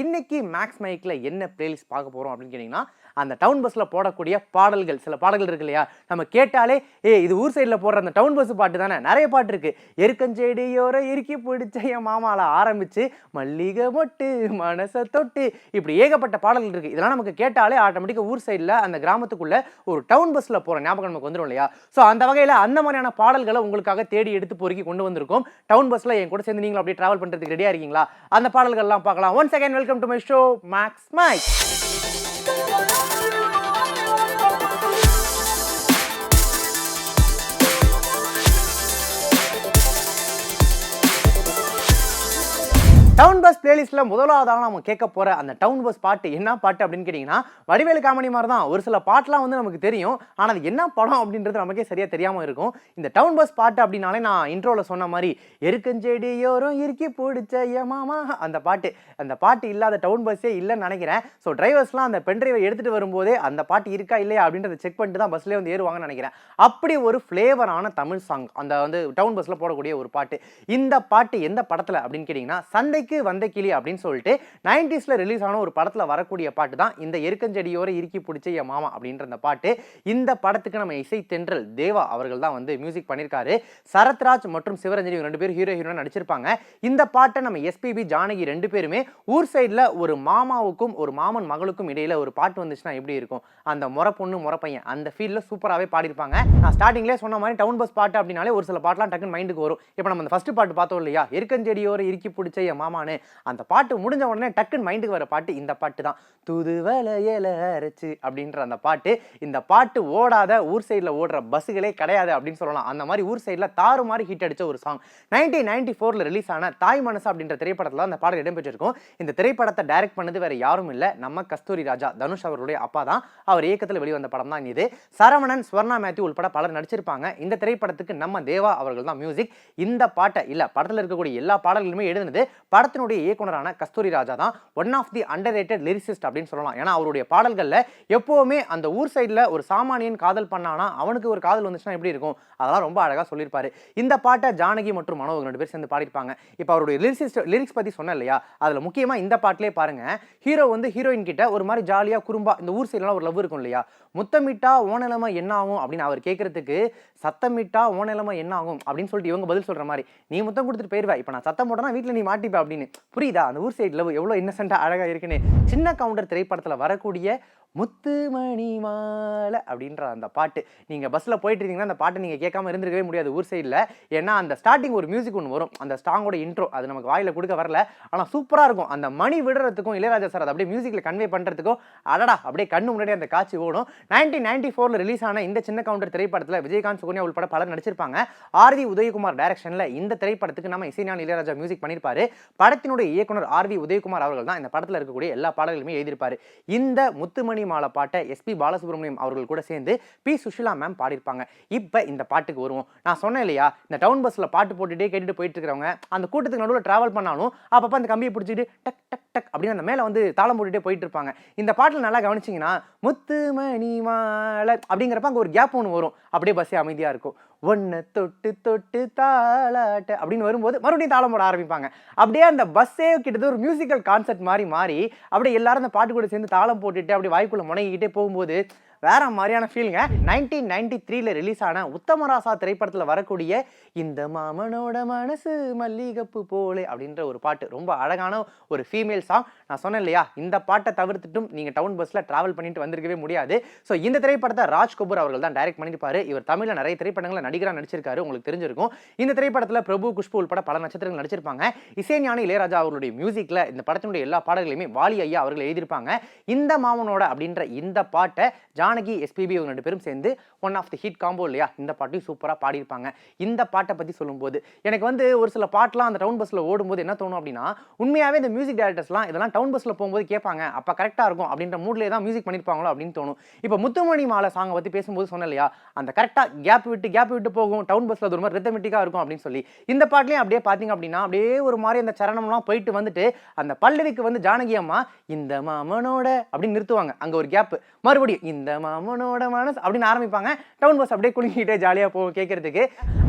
இன்னைக்கு மேக்ஸ் மைக்கில் என்ன பிளேலிஸ்ட் பார்க்க போகிறோம் அப்படின்னு கேட்டிங்கன்னா அந்த டவுன் பஸ்ஸில் போடக்கூடிய பாடல்கள் சில பாடல்கள் இருக்கு இல்லையா? நம்ம கேட்டாலே ஏ இது ஊர் சைடில் போடுற அந்த டவுன் பஸ் பாட்டு தானே? நிறைய பாட்டு இருக்கு. எருக்கஞ்செடியோர இறுக்கி பிடிச்ச என் மாமாவில் ஆரம்பிச்சு மல்லிகை மொட்டு மனசை தொட்டு இப்படி ஏகப்பட்ட பாடல்கள் இருக்கு. இதெல்லாம் நமக்கு கேட்டாலே ஆட்டோமேட்டிக்காக ஊர் சைடில் அந்த கிராமத்துக்குள்ள ஒரு டவுன் பஸ்ஸில் போகிற ஞாபகம் நமக்கு வந்துடும் இல்லையா? ஸோ அந்த வகையில் அந்த மாதிரியான பாடல்களை உங்களுக்காக தேடி எடுத்து பொறுக்கி கொண்டு வந்திருக்கோம். டவுன் பஸ்ஸில் என் கூட சேர்ந்து நீங்களும் அப்படியே ட்ராவல் பண்ணுறதுக்கு ரெடியாக இருக்கீங்களா? அந்த பாடல்கள்லாம் பார்க்கலாம். One second welcome to my show, Max Mike. பிளேலிஸ்ட்டில் முதலாவதாக நம்ம கேட்க போகிற அந்த டவுன் பஸ் பாட்டு என்ன பாட்டு அப்படின்னு கேட்டிங்கன்னா வடிவேலு காமெடி மாதிரி தான் ஒரு சில பாட்டெலாம் வந்து நமக்கு தெரியும். ஆனால் அது என்ன படம் அப்படின்றது நமக்கே சரியாக தெரியாமல் இருக்கும். இந்த டவுன் பஸ் பாட்டு அப்படின்னாலே நான் இன்ட்ரோவில் சொன்ன மாதிரி எருக்கஞ்செடியோரும் இறுக்கி பிடிச்ச ஏமாமா அந்த பாட்டு. அந்த பாட்டு இல்லாத டவுன் பஸ்ஸே இல்லைன்னு நினைக்கிறேன். ஸோ டிரைவர்ஸ்லாம் அந்த பென்ட்ரைவை எடுத்துகிட்டு வரும்போதே அந்த பாட்டு இருக்கா இல்லையா அப்படின்றத செக் பண்ணிட்டு தான் பஸ்லேயே வந்து ஏறுவாங்கன்னு நினைக்கிறேன். அப்படி ஒரு ஃப்ளேவரான தமிழ் சாங் அந்த வந்து டவுன் பஸ்ஸில் போடக்கூடிய ஒரு பாட்டு. இந்த பாட்டு எந்த படத்தில் அப்படின்னு கேட்டிங்கன்னா சந்தைக்கு வந்த கிளி அப்படின்னு சொல்லிட்டு நைன்டிஸில் ரிலீஸ் ஆன ஒரு படத்தில் வரக்கூடிய பாட்டு தான் இந்த எருக்கஞ்செடியோர இறுக்கி பிடிச்ச என் மாமா அப்படின்ற அந்த பாட்டு. இந்த படத்துக்கு நம்ம இசை தென்றல் தேவா அவர்கள் தான் வந்து மியூசிக் பண்ணியிருக்காரு சரத்ராஜ் மற்றும் சிவரஞ்சனி ரெண்டு பேரும் ஹீரோ ஹீரோ நடிச்சிருப்பாங்க. இந்த பாட்டை நம்ம எஸ்பிபி ஜானகி ரெண்டு பேருமே ஊர் சைடில் ஒரு மாமாவுக்கும் ஒரு மாமன் மகளுக்கும் இடையில ஒரு பாட்டு வந்துச்சுன்னா எப்படி இருக்கும்? அந்த முறை பொண்ணு முறை பையன் அந்த ஃபீல்டில் சூப்பராகவே பாடியிருப்பாங்க. நான் ஸ்டார்டிங்லேயே சொன்ன மாதிரி டவுன் பஸ் பாட்டு அப்படின்னாலே ஒரு சில பாட்டெலாம் டக்குன்னு மைண்டுக்கு வரும். இப்போ நம்ம அந்த ஃபர்ஸ்ட் பாட்டு பார்த்தோம் இல்லையா? எருக்கஞ்செடியோர இறுக்கி பிடிச்ச என் மாமான்னு. அந்த பாட்டு முடிஞ்ச உடனே டக்குன்னு மைண்டுக்கு வர பாட்டு இந்த பாட்டு தான். துதுவலையில அரைச்சு அப்படின்ற அந்த பாட்டு. இந்த பாட்டு ஓடாத ஊர் சைடில் ஓடுற பஸ்ஸுகளே கிடையாது அப்படின்னு சொல்லலாம். அந்த மாதிரி ஊர் சைடில் தாறு மாதிரி ஹிட் அடிச்ச ஒரு சாங் நைன்டீன் நைன்டி ஃபோரில் ரிலீஸ் ஆன தாய் மனசு அப்படின்ற திரைப்படத்தில் அந்த பாடல் இடம்பெற்றிருக்கும். இந்த திரைப்படத்தை டைரக்ட் பண்ணது வேறு யாரும் இல்லை. நம்ம கஸ்தூரி ராஜா தனுஷ் அவருடைய அப்பா தான். அவர் இயக்கத்தில் வெளிவந்த படம் தான் இது. சரவணன் ஸ்வர்ணா மேத்யூ உள்பட பலர் நடிச்சிருப்பாங்க. இந்த திரைப்படத்துக்கு நம்ம தேவா அவர்கள் தான் மியூசிக் இந்த பாட்டை இல்லை படத்தில் இருக்கக்கூடிய எல்லா பாடல்களுமே எழுதுனது படத்தினுடைய இயக்குனரான கஸ்தூரி ராஜா தான் one of the underrated lyricist அப்படின்னு சொல்லலாம். ஏன்னா அவருடைய பாடல்களில் எப்போவுமே அந்த ஊர் சைடில் ஒரு சாமானியன் காதல் பண்ணானா அவனுக்கு ஒரு காதல் வந்துச்சுன்னா எப்படி இருக்கும்? அதெல்லாம் ரொம்ப அழகாக சொல்லியிருப்பாரு. இந்த பாட்டை ஜானகி மற்றும் மனோ ரெண்டு பேர் சேர்ந்து பாடியிருப்பாங்க. இப்போ அவருடைய லிரிசிஸ்ட் லிரிக்ஸ் பற்றி சொன்னேன் இல்லையா? அதில் முக்கியமாக இந்த பாட்டிலே பாருங்க. ஹீரோ வந்து ஹீரோயின் கிட்ட ஒரு மாதிரி ஜாலியாக குறும்பா இந்த ஊர் சைட்லாம் ஒரு லவ் இருக்கும் இல்லையா? முத்தமிட்டா ஓனிலமை என்ன ஆகும்? அப்படின்னு அவர் கேட்கறதுக்கு சத்தமிட்டா ஓனிலமை என்ன ஆகும்? அப்படின்னு சொல்லிட்டு இவங்க பதில் சொல்ற மாதிரி நீ முத்தம் கொடுத்துட்டு போயிருவா. இப்போ நான் சத்தம் போட்டேன்னா வீட்டில் நீ மாட்டிப்பா அப்படின்னு புரியுதா? அந்த ஊர் சைடு லவ் எவ்வளோ இன்னசென்ட்டாக அழகாக இருக்குன்னு. சின்ன கவுண்டர் திரைப்படத்தில் வரக்கூடிய முத்துமணி மாலை அப்படின்ற அந்த பாட்டு. நீங்கள் பஸ்ஸில் போயிட்டு இருந்தீங்கன்னா அந்த பாட்டை நீங்கள் கேட்காம இருந்திருக்கவே முடியாது ஊர் சைடில் ஏன்னா அந்த ஸ்டார்டிங் ஒரு மியூசிக் ஒன்று வரும். அந்த ஸ்டாங்கோட இன்ட்ரோ அது நமக்கு வாயில் கொடுக்க வரல. ஆனால் சூப்பராக இருக்கும். அந்த மணி விடுறதுக்கும் இளையராஜா சார் அதை அப்படியே மியூசிக்கில் கன்வே பண்ணுறதுக்கும் அடடா அப்படியே கண்ணு முன்னாடி அந்த காட்சி ஓடும். நைன்டீன் நைன்டி ஃபோரில் ரிலீஸ் ஆன இந்த சின்ன கவுண்டர் திரைப்படத்தில் விஜயகாந்த் சுகன்யா உள்பட பலர் நடிச்சிருப்பாங்க. ஆர்வி உதயகுமார் டைரக்ஷனில் இந்த திரைப்படத்துக்கு நம்ம இசைஞான இளையராஜா மியூசிக் பண்ணியிருப்பாரு. படத்தினுடைய இயக்குனர் ஆர்வி உதயகுமார் அவர்கள் தான் இந்த படத்தில் இருக்கக்கூடிய எல்லா பாடல்களுமே எழுதியிருப்பார். இந்த முத்துமணி மாலை பாட்டை எஸ்பி பாலசுப்ரமணியம் அவர்கள் கூட சேர்ந்து பி சுஷிலா மேம் பாடியிருப்பாங்க. இப்போ இந்த பாட்டுக்கு வருவோம். நான் சொன்னேன் இல்லையா இந்த டவுன் பஸ்ஸில் பாட்டு போட்டுட்டே கேட்டுட்டு போயிட்டு இருக்கிறவங்க அந்த கூட்டத்துக்கு நடுவில் ட்ராவல் பண்ணாலும் அப்பப்போ அந்த கம்பியை பிடிச்சிட்டு டக் டக் டக் அப்படின்னு அந்த மேலே வந்து தாளம் போட்டுகிட்டே போயிட்டு இருப்பாங்க இந்த பாட்டில் நல்லா கவனிச்சிங்கன்னா முத்துமணி மாலை அப்படிங்கிறப்ப அங்கே ஒரு கேப் ஒன்று வரும். அப்படியே பஸ்ஸே அமைதியாக இருக்கும். ஒன்று தொட்டு தொட்டு தாளாட்ட அப்படின்னு வரும்போது மறுபடியும் தாளம் போட ஆரம்பிப்பாங்க. அப்படியே அந்த பஸ்ஸே கிட்டத்தட்ட ஒரு மியூசிக்கல் கான்செர்ட் மாதிரி மாறி அப்படியே எல்லாரும் அந்த பாட்டு கூட சேர்ந்து தாளம் போட்டுட்டு அப்படியே வாய்க்குள்ள முனைகிட்டே போகும்போது வேற மாதிரியான ஃபீலுங்க நைன்டீன் நைன்டி த்ரீல ரிலீஸ் ஆன உத்தமராசா திரைப்படத்தில் வரக்கூடிய இந்த மாமனோட மனசு மல்லிகப்பு போலே அப்படின்ற ஒரு பாட்டு. ரொம்ப அழகான ஒரு ஃபீமேல் சாங் நான் சொன்னேன் இல்லையா இந்த பாட்டை தவிர்த்துட்டும் நீங்கள் டவுன் பஸ்ஸில் ட்ராவல் பண்ணிட்டு வந்திருக்கவே முடியாது. ஸோ இந்த திரைப்படத்தை ராஜ் கபூர் அவர்கள் தான் டைரக்ட் பண்ணியிருப்பாரு. இவர் தமிழில் நிறைய திரைப்படங்களில் நடிகராக நடிச்சிருக்காரு உங்களுக்கு தெரிஞ்சிருக்கும். இந்த திரைப்படத்தில் பிரபு குஷ்பு உள்பட பல நட்சத்திரங்கள் நடிச்சிருப்பாங்க. இசைஞானி இளையராஜா அவர்களுடைய மியூசிக்கில் இந்த படத்தினுடைய எல்லா பாடல்களையுமே வாலி ஐயா அவர்கள் எழுதியிருப்பாங்க. இந்த மாமனோட அப்படின்ற இந்த பாட்டை ஜான் ஜானகி எஸ்பிபி இவங்க ரெண்டு பேரும் சேர்ந்து one of the hit combo இல்லையா? இந்த பாட்டையும் சூப்பராக பாடியிருப்பாங்க. இந்த பாட்டை பற்றி சொல்லும்போது எனக்கு வந்து ஒரு சில பாட்டெலாம் அந்த டவுன் பஸ்ஸில் ஓடும்போது என்ன தோணும் அப்படின்னா உண்மையாகவே இந்த மியூசிக் டேரக்டர்ஸ்லாம் இதெல்லாம் டவுன் பஸ்ஸில் போகும்போது கேட்பாங்க அப்போ கரெக்டாக இருக்கும் அப்படின்ற மூட்லேயே தான் மியூசிக் பண்ணியிருப்பாங்களோ அப்படின்னு தோணும். இப்போ முத்துமணி மாலை சாங்கை பற்றி பேசும்போது சொன்னேன் இல்லையா அந்த கரெக்டாக கேப் விட்டு கேப் விட்டு போகும் டவுன் பஸ்ஸில் அது ஒரு மாதிரி ரித்தமெட்டிக்காக இருக்கும் அப்படின்னு சொல்லி. இந்த பாட்டிலையும் அப்படியே பார்த்தீங்க அப்படின்னா அப்படியே ஒரு மாதிரி அந்த சரணம்லாம் போயிட்டு வந்துட்டு அந்த பல்லவிக்கு வந்து ஜானகி அம்மா இந்த மாமனோட அப்படின்னு நிறுத்துவாங்க. அங்கே ஒரு கேப் மறுபடியும் இந்த மாமனோட மனசு அப்படின்னு ஆரம்பிப்பாங்க. டவுன் பஸ் அப்படியே குலுங்கிட்டே ஜாலியாக போ கேட்கறதுக்கு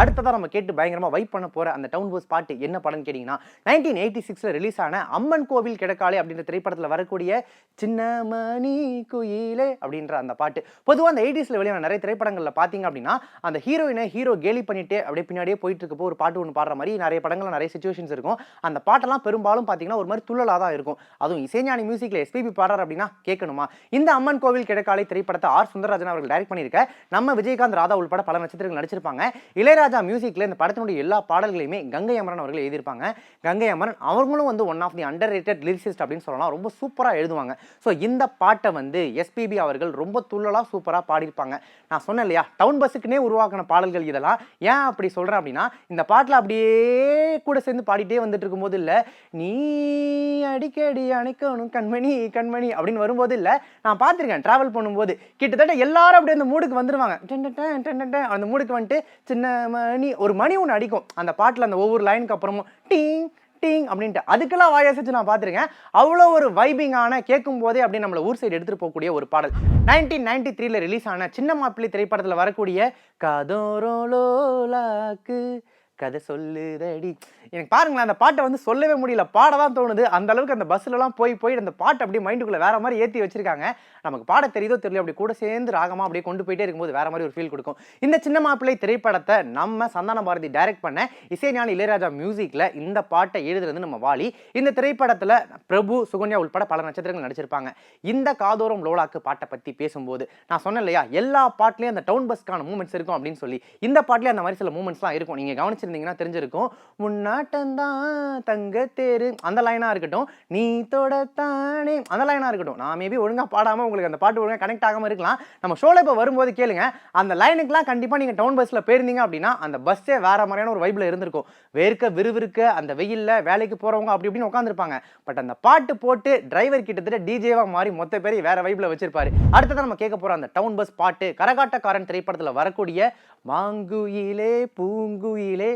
அடுத்ததான் நம்ம கேட்டு பயங்கரமாக வைப் பண்ண போகிற அந்த டவுன் பஸ் பாட்டு என்ன படம்னு கேட்டிங்கன்னா நைன்டீன் எயிட்டி சிக்ஸில் ரிலீஸ் ஆன அம்மன் கோவில் கிடக்காளே அப்படின்ற திரைப்படத்தில் வரக்கூடிய சின்ன மணி குயிலே அப்படின்ற அந்த பாட்டு. பொதுவாக அந்த எயிட்டிஸில் வெளியான நிறைய திரைப்படங்களில் பார்த்தீங்க அப்படின்னா அந்த ஹீரோயினை ஹீரோ கேலி பண்ணிட்டு அப்படியே பின்னாடியே போயிட்டு இருக்கப்போ ஒரு பாட்டு ஒன்று பாடுற மாதிரி நிறைய படங்களில் நிறைய சுச்சுவேஷன்ஸ் இருக்கும். அந்த பாட்டெல்லாம் பெரும்பாலும் பார்த்தீங்கன்னா ஒரு மாதிரி துள்ளலாக தான் இருக்கும். அதுவும் இசைஞானி மியூசிக்கில் எஸ்பிபி பாடுறார் அப்படின்னா கேட்கணுமா? இந்த அம்மன் கோவில் கிடக்காலை படத்தை ஆர் சுந்தரராஜன் அவர்கள் டைரக்ட் பண்ணியிருக்க. நம்ம விஜயகாந்த் ராதா உள்பட பல நட்சத்திரங்கள் நடிச்சிருப்பாங்க. இளையராஜா மியூசிக்ல இந்த படத்தினுடைய எல்லா பாடல்களையுமே கங்கை அமரன் அவர்கள் எழுதியிருப்பாங்க. கங்கை அமரன் அவங்களும் வந்து one of the underrated lyricist அப்படின்னு சொல்லலாம். ரொம்ப சூப்பராக எழுதுவாங்க. ஸோ இந்த பாட்டை வந்து எஸ்பிபி அவர்கள் ரொம்ப துள்ளலாக சூப்பராக பாடியிருப்பாங்க. நான் சொன்னேன் இல்லையா? டவுன் பஸ்ஸுக்குனே உருவாக்கின பாடல்கள் இதெல்லாம். ஏன் அப்படி சொல்கிறேன் அப்படின்னா இந்த பாட்டில் அப்படியே கூட சேர்ந்து பாடிட்டே வந்துட்டு இருக்கும்போது இல்லை நீ அடிக்கடி அணைக்கணும் கண்மணி கண்மணி அப்படின்னு வரும்போது இல்லை நான் பார்த்துருக்கேன். ட்ராவல் பண்ணும்போது கிட்டத்தட்ட எல்லாரும் அப்படியே அந்த மூடுக்கு வந்துடுவாங்க அந்த மூடுக்கு வந்துட்டு சின்ன மணி ஒரு மணி ஒன்று அடிக்கும். அந்த பாட்டில் அந்த ஒவ்வொரு லைனுக்கு அப்புறமும் டீங் டீங் அப்படின்ட்டு. அதுக்கெல்லாம் வாயாசிச்சு நான் பார்த்துருக்கேன். அவ்வளோ ஒரு வைபிங்கான கேட்கும் போதே அப்படி நம்மளை ஊர் சைடு எடுத்துகிட்டு போகக்கூடிய ஒரு பாடல். நைன்டீன் நைன்டி த்ரீல ரிலீஸ் ஆன சின்ன மாப்பிள்ளை திரைப்படத்தில் வரக்கூடிய கதோரோலோலாக்கு கதை சொல்லுதடி. எனக்கு பாருங்களேன் அந்த பாட்டை வந்து சொல்லவே முடியல. பாட தான் தோணுது. அந்த அளவுக்கு அந்த பஸ்லலாம் போய் போய் அந்த பாட்டை அப்படியே மைண்டுக்குள்ளே வேற மாதிரி ஏற்றி வச்சிருக்காங்க. நமக்கு பாட தெரியுதோ தெரியல அப்படி கூட சேர்ந்து ராகமாக அப்படியே கொண்டு போயிட்டே இருக்கும்போது வேற மாதிரி ஒரு ஃபீல் கொடுக்கும். இந்த சின்ன மாப்பிள்ளை திரைப்படத்தை நம்ம சந்தான பாரதி டைரக்ட் பண்ண இசைஞானி இளையராஜா மியூசிக்கில் இந்த பாட்டை எழுதுறது நம்ம வாலி இந்த திரைப்படத்தில் பிரபு சுகன்யா உட்பட பல நட்சத்திரங்கள் நடிச்சிருப்பாங்க. இந்த காதோரம் லோலாக்கு பாட்டை பற்றி பேசும்போது நான் சொன்னேன் இல்லையா எல்லா பாட்டிலையும் அந்த டவுன் பஸ்க்கான மூமெண்ட்ஸ் இருக்கும் அப்படின்னு சொல்லி. இந்த பாட்டிலே அந்த மாதிரி சில மூமெண்ட்ஸ்லாம் இருக்கும். நீங்கள் கவனிச்சு படிச்சிருந்தீங்கன்னா தெரிஞ்சிருக்கும். முன்னாட்டம்தான் தங்க தேரு அந்த லைனாக இருக்கட்டும். நீ தொடத்தானே அந்த லைனாக இருக்கட்டும். நான் மேபி ஒழுங்காக பாடாமல் உங்களுக்கு அந்த பாட்டு ஒழுங்காக கனெக்ட் ஆகாம இருக்கலாம். நம்ம ஷோல இப்போ வரும்போது கேளுங்க. அந்த லைனுக்குலாம் கண்டிப்பாக நீங்கள் டவுன் பஸ்ஸில் போயிருந்தீங்க அப்படின்னா அந்த பஸ்ஸே வேற மாதிரியான ஒரு வைப்பில் இருந்திருக்கும். வேர்க்க விறுவிறுக்க அந்த வெயில்ல வேலைக்கு போகிறவங்க அப்படி இப்படின்னு உட்காந்துருப்பாங்க பட் அந்த பாட்டு போட்டு டிரைவர் கிட்டத்தட்ட டிஜேவா மாறி மொத்த பேரையும் வேற வைப்பில் வச்சிருப்பாரு. அடுத்ததான் நம்ம கேட்க போகிறோம் அந்த டவுன் பஸ் பாட்டு கரகாட்டக்காரன் திரைப்படத்தில் வரக்கூடிய மாங்குயிலே பூங்குயிலே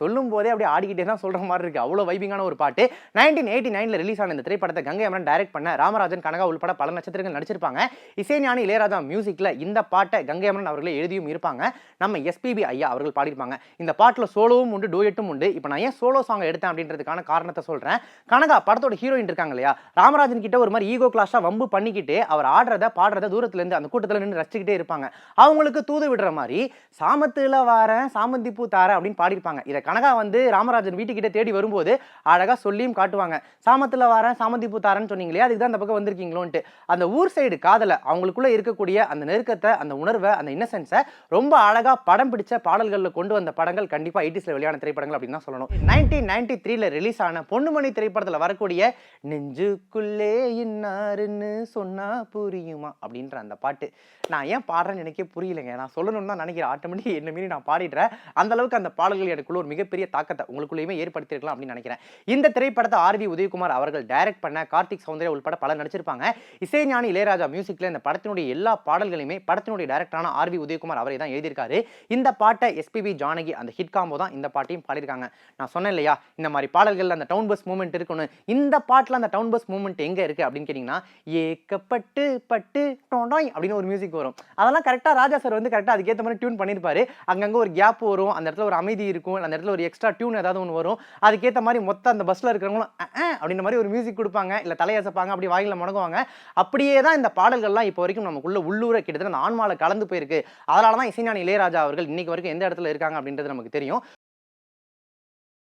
சொல்லும் போதே அப்படியே ஆடிக்கிட்டே தான் சொல்ற மாதிரி இருக்கு. அவ்வளோ வைபிங்கான ஒரு பாட்டு. நைன்டீன் எயிட்டி நைன்ல ரிலீஸ் ஆன இந்த திரைப்படத்தை கங்கை அமரன் டைரக்ட் பண்ண ராமராஜன் கனகா உள்பட பல நட்சத்திரங்கள் நடிச்சிருப்பாங்க. இசைஞானி இளையராஜா மியூசிக்ல இந்த பாட்டை கங்கை அமரன் அவர்களே எழுதியும் இருப்பாங்க. நம்ம எஸ்பிபி ஐயா அவர்கள் பாடியிருப்பாங்க. இந்த பாட்டில் சோலோவும் உண்டு டூயட்டும் உண்டு. இப்போ நான் ஏன் சோலோ சாங் எடுத்தேன் அப்படின்றதுக்கான காரணத்தை சொல்றேன். கனகா படத்தோட ஹீரோயின் இருக்காங்க இல்லையா? ராமராஜன் கிட்ட ஒரு மாதிரி ஈகோ கிளாஸா வம்பு பண்ணிக்கிட்டு அவர் ஆடுறத பாடுறத தூரத்துல இருந்து அந்த கூட்டத்தில் நின்று ரசிச்சுக்கிட்டே இருப்பாங்க. அவங்களுக்கு தூது விடுற மாதிரி சாமத்துல வாரேன் சாமந்தி பூ தாரேன் அப்படின்னு பாடியிருப்பாங்க. இதை கனகா வந்து ராமராஜன் வீட்டுக்கிட்ட தேடி வரும்போது அழகாக சொல்லியும் காட்டுவாங்க. சாமத்தில் வரேன் சாமந்தி பூத்தாரன்னு தாரேன்னு சொன்னீங்களே அதுக்கு தான் அந்த பக்கம் வந்திருக்கீங்களோன்ட்டு. அந்த ஊர் சைடு காதலை அவங்களுக்குள்ளே இருக்கக்கூடிய அந்த நெருக்கத்தை அந்த உணர்வை அந்த இன்னசென்ஸை ரொம்ப அழகாக படம் பிடிச்ச பாடல்களில் கொண்டு வந்த படங்கள் கண்டிப்பாக எயிட்டிஸில் வெளியான திரைப்படங்கள் அப்படின்னு தான் சொல்லணும். நைன்டீன் நைன்டி த்ரீல ரிலீஸ் ஆன பொண்ணுமணி திரைப்படத்தில் வரக்கூடிய நெஞ்சுக்குள்ளே இன்னாருன்னு சொன்னா புரியுமா? அப்படின்ற அந்த பாட்டு. நான் ஏன் பாடுறேன்னு எனக்கே புரியலைங்க. நான் சொல்லணும்னு தான் நினைக்கிறேன். ஆட்டோமேட்டிக் என்ன மீறி நான் பாடிடுறேன். அந்த அளவுக்கு அந்த பாடல்கள் எனக்குள்ள ஒரு மிகப்பெரிய தாக்கத்தை உங்களுக்குள்ளேயுமே ஏற்படுத்தியிருக்கலாம் அப்படின்னு நினைக்கிறேன். இந்த திரைப்படத்தை ஆர்வி உதயகுமார் அவர்கள் டைரக்ட் பண்ண கார்த்திக் சௌந்தர்யா உள்பட பலர் நடிச்சிருப்பாங்க. இசைஞானி இளையராஜா மியூசிக்ல இந்த படத்தினுடைய எல்லா பாடல்களையுமே படத்தினுடைய டைரக்டரான ஆர்வி உதயகுமார் அவரை தான் எழுதியிருக்காரு. இந்த பாட்டை எஸ்பிபி ஜானகி அந்த ஹிட் காம்போ தான் இந்த பாட்டையும் பாடியிருக்காங்க. நான் சொன்னேன் இல்லையா இந்த மாதிரி பாடல்கள் அந்த டவுன் பஸ் மூமெண்ட் இருக்கணும் இந்த பாட்டில் அந்த டவுன் பஸ் மூமெண்ட் எங்க இருக்கு அப்படின்னு கேட்டிங்கன்னா ஏக்கப்பட்டு பட்டு அப்படின்னு ஒரு மியூசிக் வரும். அதெல்லாம் கரெக்டாக ராஜா சார் வந்து கரெக்டாக அதுக்கேற்ற மாதிரி டியூன் பண்ணியிருப்பாரு. அங்கங்கே ஒரு கேப் வரும். அந்த இடத்துல ஒரு அமைதி இருக்கும். அந்த இடத்துல ஒரு எக்ஸ்ட்ரா டியூன் ஏதாவது ஒன்று வரும். அதுக்கேற்ற மாதிரி மொத்த அந்த பஸ்ஸில் இருக்கிறவங்களும் அப்படின்ற மாதிரி ஒரு மியூசிக் கொடுப்பாங்க. இல்லை தலையசப்பாங்க அப்படி வாயில முடங்குவாங்க. அப்படியே தான் இந்த பாடல்கள்லாம் இப்போ வரைக்கும் நமக்குள்ள உள்ளூர கிட்டத்தட்ட அந்த ஆன்மாவில் கலந்து போயிருக்கு. அதனால தான் இசைஞானி இளையராஜா அவர்கள் இன்னைக்கு வரைக்கும் எந்த இடத்துல இருக்காங்க அப்படின்றது நமக்கு தெரியும்.